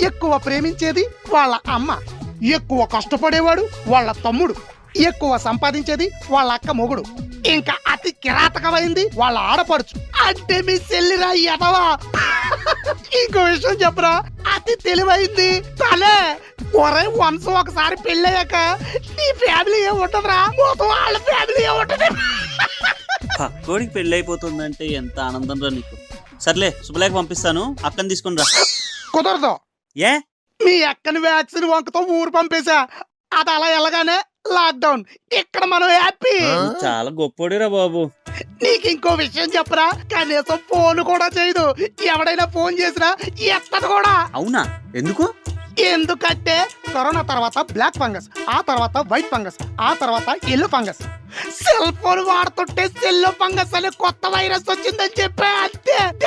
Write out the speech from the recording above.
ఎక్కువ ప్రేమించేది వాళ్ళ అమ్మ. ఎక్కువ కష్టపడేవాడు వాళ్ళ తమ్ముడు. ఎక్కువ సంపాదించేది వాళ్ళ అక్క మొగుడు. ఇంకా అతి కిరాతకమైంది వాళ్ళ ఆడపడుచు. అంటే మీ చెల్లిరా ఎదవా ఇంకో విషయం చెప్పరా. అతి తెలివైంది తలే ఒరే వన్స్ ఒకసారి పెళ్ళయ్యాక నీ ఫ్యామిలీ ఏం ఉంటదిరా? మొత్తం వాళ్ళ ఫ్యామిలీ ఏ ఉంటుంది. పక్కోడికి పెళ్ళి అయిపోతుందంటే ఎంత ఆనందం రా నీకు. సర్లే శుభలేఖ పంపిస్తాను. అక్కని తీసుకుని రా. కుదరదు. ఏ? మీ అక్కని వ్యాక్సిన్ వంకతో ఊరు పంపేశా. అది అలా వెళ్ళగానే లాక్డౌన్ ఇక్కడ మనం హ్యాపీ చాలా గొప్పోడిరా బాబు. నీకు ఇంకో విషయం చెప్పరా? కనీసం ఫోన్ కూడా చేయదు. ఎవడైనా ఫోన్ చేసినా ఎత్తదు కూడా. అవునా? ఎందుకు? ఎందుకంటే కరోనా తర్వాత బ్లాక్ ఫంగస్ ఆ తర్వాత వైట్ ఫంగస్ ఆ తర్వాత ఎల్లో ఫంగస్ సెల్ ఫోన్ వాడుతుంటే సెల్లో ఫంగస్ అనే కొత్త వైరస్ వచ్చిందని చెప్పా అంతే.